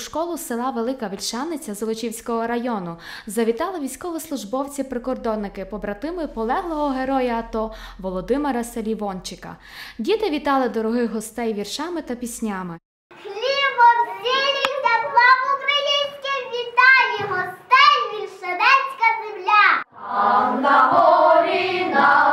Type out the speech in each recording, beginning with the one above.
школу села Велика Вільшаниця Золочівського району завітали військовослужбовці-прикордонники, побратими полеглого героя АТО Володимира Селівончика. Діти вітали дорогих гостей віршами та піснями. Хлібом українське вітає гостей вільшанецька земля. Собою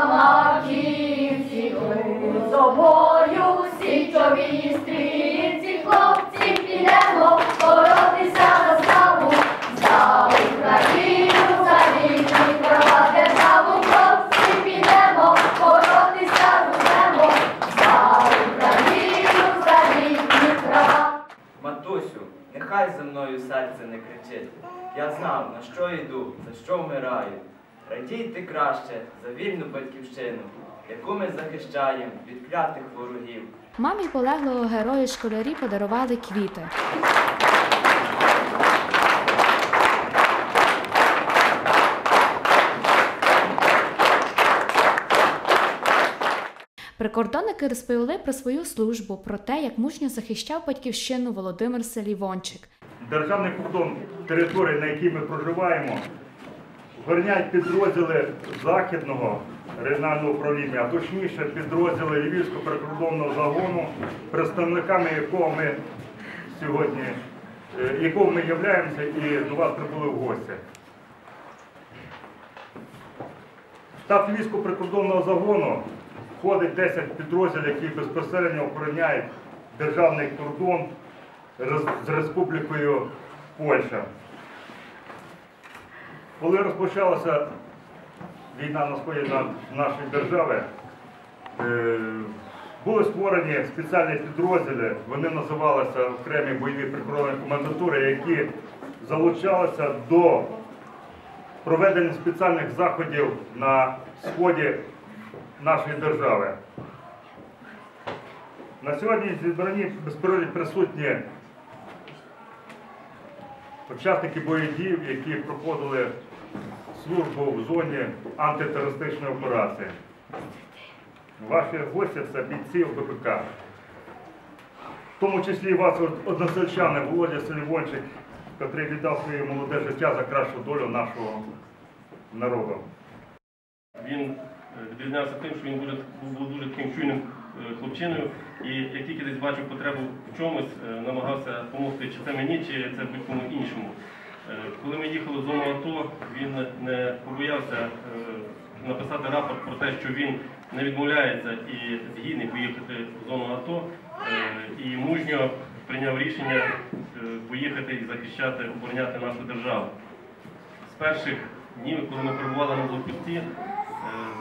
Радійте краще за вільну батьківщину, яку ми захищаємо від клятих ворогів. Мамі полеглого героя школярі подарували квіти. Прикордонники розповіли про свою службу, про те, як мужньо захищав батьківщину Володимир Селівончик. державний кордон території, на якій ми проживаємо, горнять підрозділи Західного регіонального управління, а точніше підрозділи Львівського прикордонного загону, представниками якого ми сьогодні, е, якого ми являємося і до вас прибули в гості. Штаб Львівського прикордонного загону входить 10 підрозділів, які безпосередньо охороняють державний кордон з Республікою Польща. Коли розпочалася війна на сході нашої держави, е, були створені спеціальні підрозділи, вони називалися окремі бойові прикордонні комендатури, які залучалися до проведення спеціальних заходів на сході нашої держави. На сьогодні в зібранні присутні учасники бойових дій, які проходили службу в зоні антитерористичної операції. Ваші гості це бійці ОБПК. В тому числі вас односельчани Володя Селівончик, який віддав своє молоде життя за кращу долю нашого народу. Він е, відрізнявся тим, що він був дуже таким чуйним е, хлопчиною, і як тільки десь бачив потребу в чомусь, е, намагався допомогти, чи це мені, чи це будь-кому іншому. Е, Коли ми їхали в зону АТО, він не побоявся е, написати рапорт про те, що він не відмовляється і згідний поїхати в зону АТО, е, і мужньо прийняв рішення поїхати і захищати, обороняти нашу державу з перших днів, коли ми перебували на блокпості,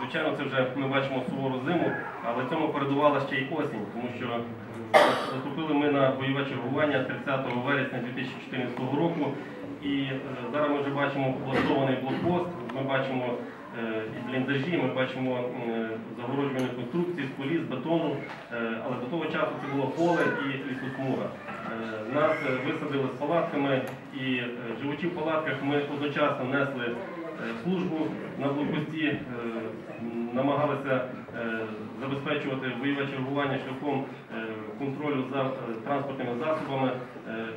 звичайно, це вже ми бачимо сувору зиму, але цьому передувала ще й осінь, тому що заступили ми на бойове чергування 30 вересня 2014 року. І е, зараз ми вже бачимо облаштований блокпост, ми бачимо е, і бліндажі, ми бачимо е, загороджувані конструкції з коліс, бетону, але до того часу це було поле і лісосмуга. Нас висадили з палатками і живучи в палатках ми одночасно несли службу на блокпості, е, намагалися е, забезпечувати бойове чергування шляхом е, контролю за транспортними засобами,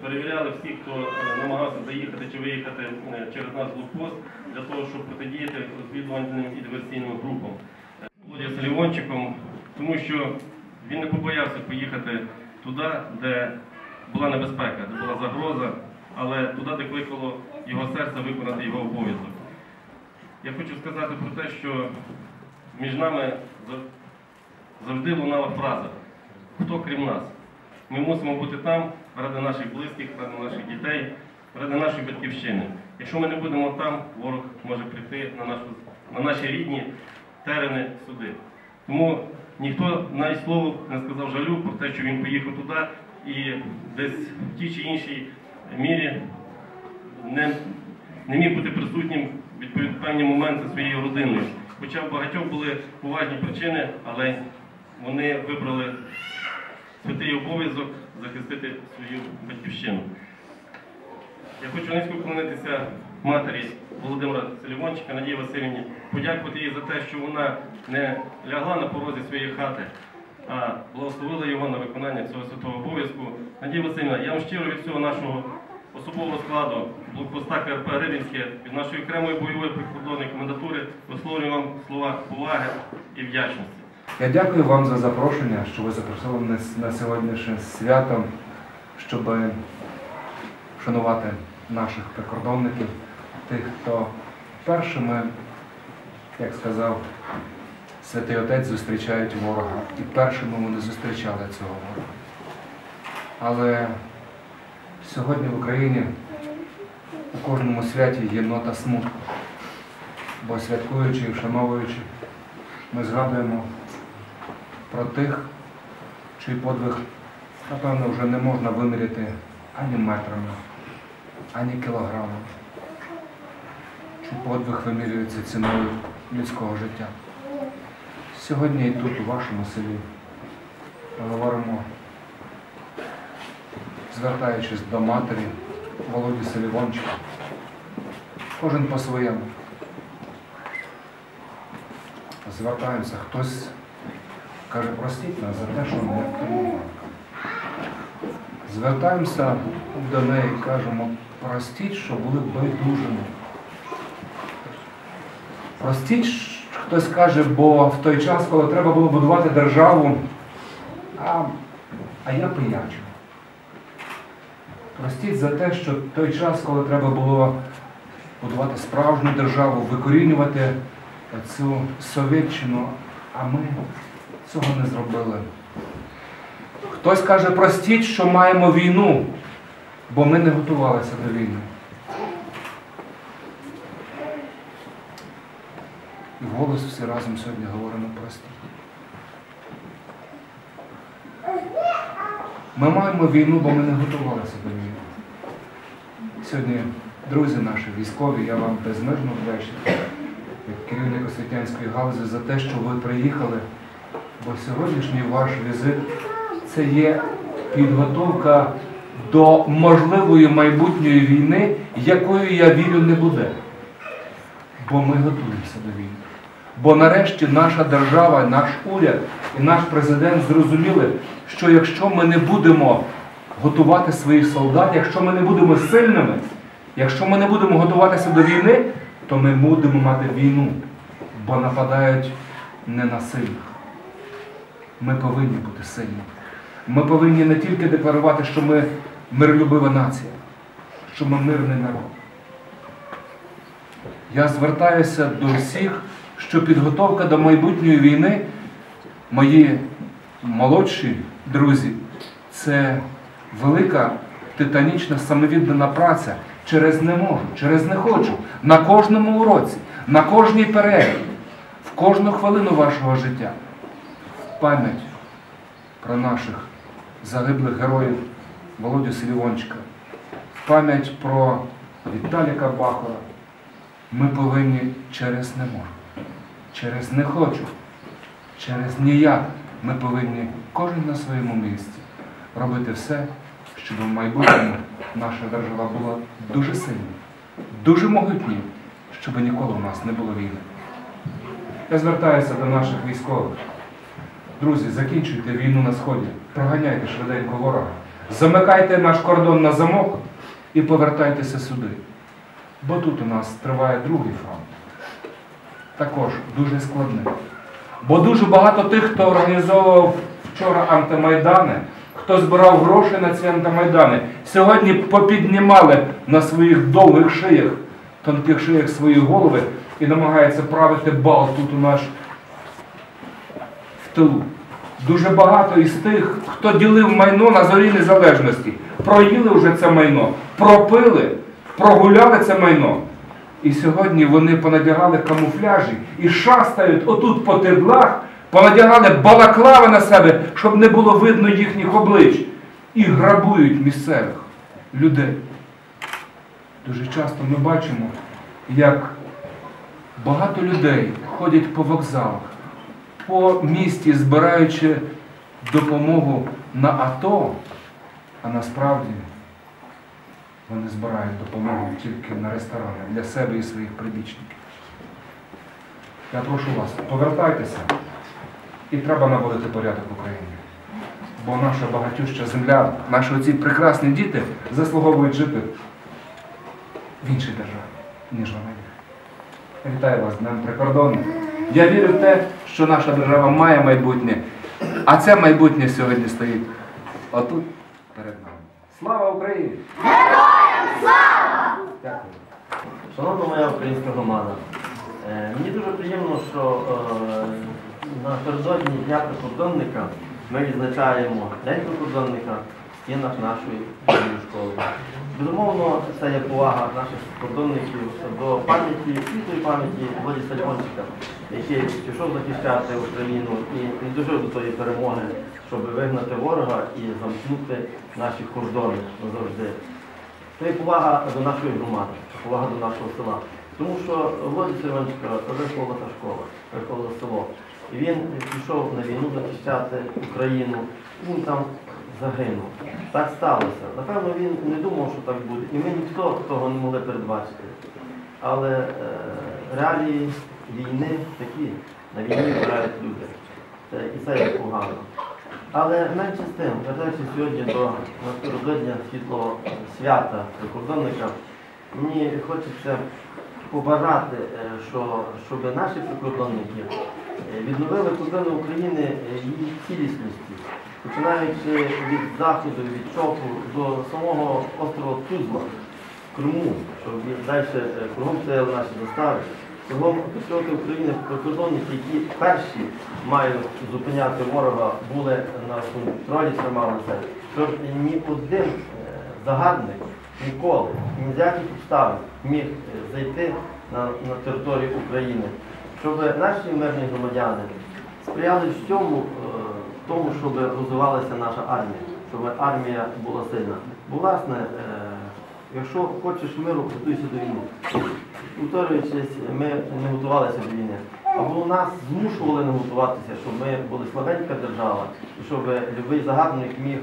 перевіряли всіх, хто намагався заїхати чи виїхати через наш блокпост для того, щоб протидіяти розвідувальним і диверсійним групам. Володя Салівончиком, тому що він не побоявся поїхати туди, де була небезпека, де була загроза, але туди, де кликало його серце виконати його обов'язок. Я хочу сказати про те, що між нами завжди лунала фраза Хто крім нас? Ми мусимо бути там ради наших близьких, ради наших дітей, ради нашої батьківщини. Якщо ми не будемо там, ворог може прийти на, нашу, на наші рідні терени сюди. Тому ніхто навіть слово не сказав жалю про те, що він поїхав туди і десь в тій чи іншій мірі не, не міг бути присутнім певні моменти своєю родиною. Хоча в багатьох були поважні причини, але вони вибрали святий обов'язок захистити свою батьківщину. Я хочу низько вклонитися матері Володимира Селівончика, Надії Васильівні, подякувати їй за те, що вона не лягла на порозі своєї хати, а благословили його на виконання цього святого обов'язку. Надія Васильівна, я вам щиро від всього нашого особового складу блокпоста КРП Рибінське, від нашої окремої бойової прикордонної комендатури висловлюю вам слова поваги і вдячності. Я дякую вам за запрошення, що ви запросили мене на сьогоднішнє свято, щоб вшанувати наших прикордонників, тих, хто першими, як сказав Святий Отець, зустрічають ворога. І першими вони зустрічали цього ворога. Але сьогодні в Україні у кожному святі є нота смутку. Бо святкуючи і вшановуючи, ми згадуємо про тих, чий подвиг, напевно, вже не можна виміряти ані метрами, ані кілограмами. Чий подвиг вимірюється ціною людського життя. Сьогодні і тут, у вашому селі, ми говоримо, звертаючись до матері Володі Селівончика, кожен по-своєму. Звертаємося, хтось каже, простіть нас за те, що ми не Звертаємося до неї і кажемо, простіть, що були байдужими. Простіть, хтось каже, бо в той час, коли треба було будувати державу, а, а я пиячив. Простіть за те, що в той час, коли треба було будувати справжню державу, викорінювати цю совєтчину, а ми цього не зробили. Хтось каже, простіть, що маємо війну, бо ми не готувалися до війни. І вголос всі разом сьогодні говоримо простіть. Ми маємо війну, бо ми не готувалися до війни. Сьогодні, друзі наші, військові, я вам безмежно вдячний, як керівник освітянської галузі, за те, що ви приїхали, бо сьогоднішній ваш візит це є підготовка до можливої майбутньої війни, якою, я вірю, не буде. Бо ми готуємося до війни. Бо нарешті наша держава, наш уряд і наш президент зрозуміли, що якщо ми не будемо готувати своїх солдат, якщо ми не будемо сильними, якщо ми не будемо готуватися до війни, то ми будемо мати війну, бо нападають не на сильних. Ми повинні бути сильні. Ми повинні не тільки декларувати, що ми миролюбива нація, що ми мирний народ. Я звертаюся до всіх, що підготовка до майбутньої війни, мої молодші друзі, це велика титанічна самовіддана праця. Через не можу, через не хочу, на кожному уроці, на кожній перерві, в кожну хвилину вашого життя. Пам'ять про наших загиблих героїв Володю Селівончика, пам'ять про Віталіка Бахора, ми повинні через не можу, через не хочу, через ніяк ми повинні кожен на своєму місці робити все, щоб в майбутньому наша держава була дуже сильна, дуже могутньою, щоб ніколи у нас не було війни. Я звертаюся до наших військових. Друзі, закінчуйте війну на сході, проганяйте швиденько ворога, замикайте наш кордон на замок і повертайтеся сюди. Бо тут у нас триває другий фронт. Також дуже складний. Бо дуже багато тих, хто організовував вчора антимайдани, хто збирав гроші на ці антимайдани, сьогодні попіднімали на своїх довгих шиях, тонких шиях свої голови і намагаються правити бал тут у нас в тилу. Дуже багато із тих, хто ділив майно на зорі незалежності, проїли вже це майно, пропили, прогуляли це майно. І сьогодні вони понадягали камуфляжі і шастають отут по тидлах, понадягали балаклави на себе, щоб не було видно їхніх облич. І грабують місцевих людей. Дуже часто ми бачимо, як багато людей ходять по вокзалах, по місті, збираючи допомогу на АТО, а насправді вони збирають допомогу тільки на ресторани для себе і своїх прибічників. Я прошу вас, повертайтеся, І треба наводити порядок в Україні. Бо наша багатюща земля, наші оці прекрасні діти заслуговують жити в іншій державі, ніж вона є. Вітаю вас з Днем прикордонних. Я вірю в те, що наша держава має майбутнє, а це майбутнє сьогодні стоїть отут перед нами. Слава Україні! Героям слава! Дякую. Шановна моя українська громада, е, мені дуже приємно, що е, напередодні Дня прикордонника ми відзначаємо День прикордонника в стінах нашої школи. Безумовно, це є повага наших прикордонників до пам'яті, світлої пам'яті Володі Сальончика, який пішов захищати Україну і не дожив до тої перемоги, щоб вигнати ворога і замкнути наші кордони назавжди. Це є повага до нашої громади, повага до нашого села. Тому що Володя Сергійовичка виховала та школа, виховала село. І він пішов на війну захищати Україну, він там загинув. Так сталося. Напевно, він не думав, що так буде. І ми ніхто того не могли передбачити. Але е, реалії війни такі. На війні вмирають люди. Це, і це є погано. Але менше з тим, вертаючись сьогодні до напередодня світлого свята прикордонника, мені хочеться побажати, е, що, щоб наші прикордонники відновили кордони України е, її цілісності, починаючи від заходу, від чопу до самого острова Тузла, Криму, щоб далі е, кругом стояли наші застави. Кругом патріоти України, прикордонники, які перші мають зупиняти ворога, були на контролі тримали це, щоб ні один е, загарбник ніколи, ні з яких обставин міг зайти на, на територію України, щоб наші мирні громадяни сприяли всьому е, тому, щоб розвивалася наша армія, щоб армія була сильна. Бо власне, е, якщо хочеш миру, готуйся до війни. Повторюючись, ми не готувалися до війни. Або нас змушували не готуватися, щоб ми були слабенька держава, і щоб будь-який загарбник міг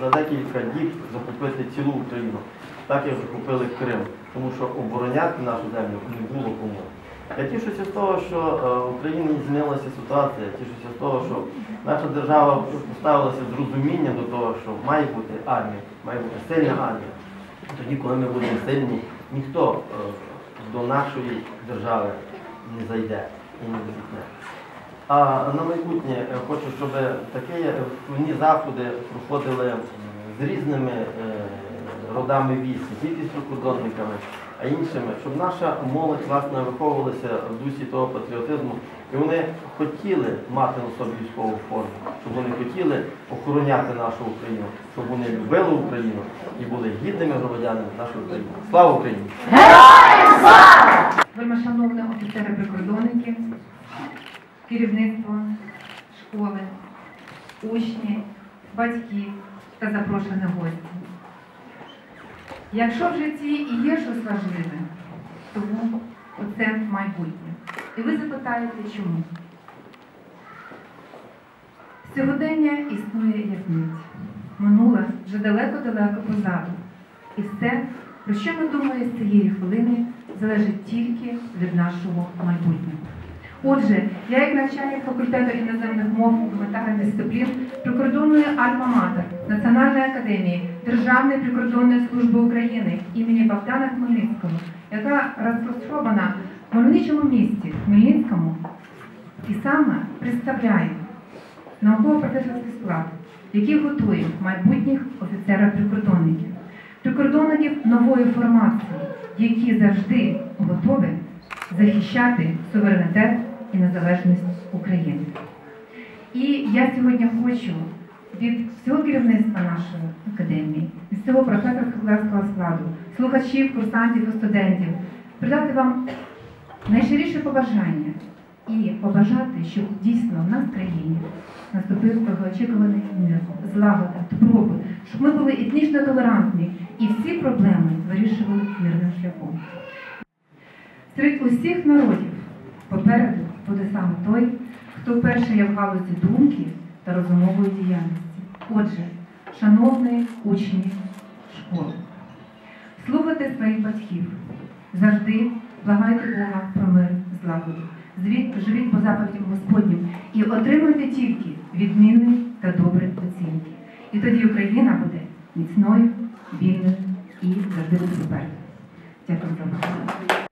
за декілька діб захопити цілу Україну, так як захопили Крим, тому що обороняти нашу землю не було кому. Я тішуся з того, що е, в Україні змінилася ситуація, тішуся з того, що наша держава поставилася з розумінням до того, що має бути армія, має бути сильна армія. Тоді, коли ми будемо сильні, ніхто е, до нашої держави не зайде і не зіткне. А на майбутнє е, хочу, щоб такі впливні заходи проходили з різними родами військ, тільки з прикордонниками, а іншими, щоб наша молодь власне виховувалася в дусі того патріотизму, і вони хотіли мати на собі військову форму, щоб вони хотіли охороняти нашу Україну, щоб вони любили Україну і були гідними громадянами нашої України. Слава Україні! Вельмишановні офіцери-прикордонники, керівництво школи, учні, батьки та запрошені гості. Якщо в житті і є щось важливе, тому оце майбутнє. І ви запитаєте, чому? Сьогодення існує як мить. Минуле вже далеко-далеко позаду. І все, про що ми думаємо з цієї хвилини, залежить тільки від нашого майбутнього. Отже, я як начальник факультету іноземних мов гуманітарних дисциплін прикордонної Альма-Матер Національної академії Державної прикордонної служби України імені Богдана Хмельницького, яка розташована в мальовничому місті Хмельницькому, і саме представляє науково-професорський склад, який готує майбутніх офіцерів-прикордонників, прикордонників нової формації, які завжди готові захищати суверенітет і незалежність України. І я сьогодні хочу від всього керівництва нашої академії, від всього професорського складу, слухачів, курсантів і студентів передати вам найщиріше побажання і побажати, щоб дійсно в нас в країні наступив довгоочікуваний мир, злагода, добробут, щоб ми були етнічно толерантні і всі проблеми вирішували мирним шляхом. Серед усіх народів попереду буде саме той, хто перший є в галузі думки та розумової діяльності. Отже, шановні учні школи, слухайте своїх батьків, завжди благайте Бога про мир, злагоду. живіть по заповідям Господнім і отримуйте тільки відмінні та добрі оцінки. І тоді Україна буде міцною, вільною і завжди буде. Дякую за увагу.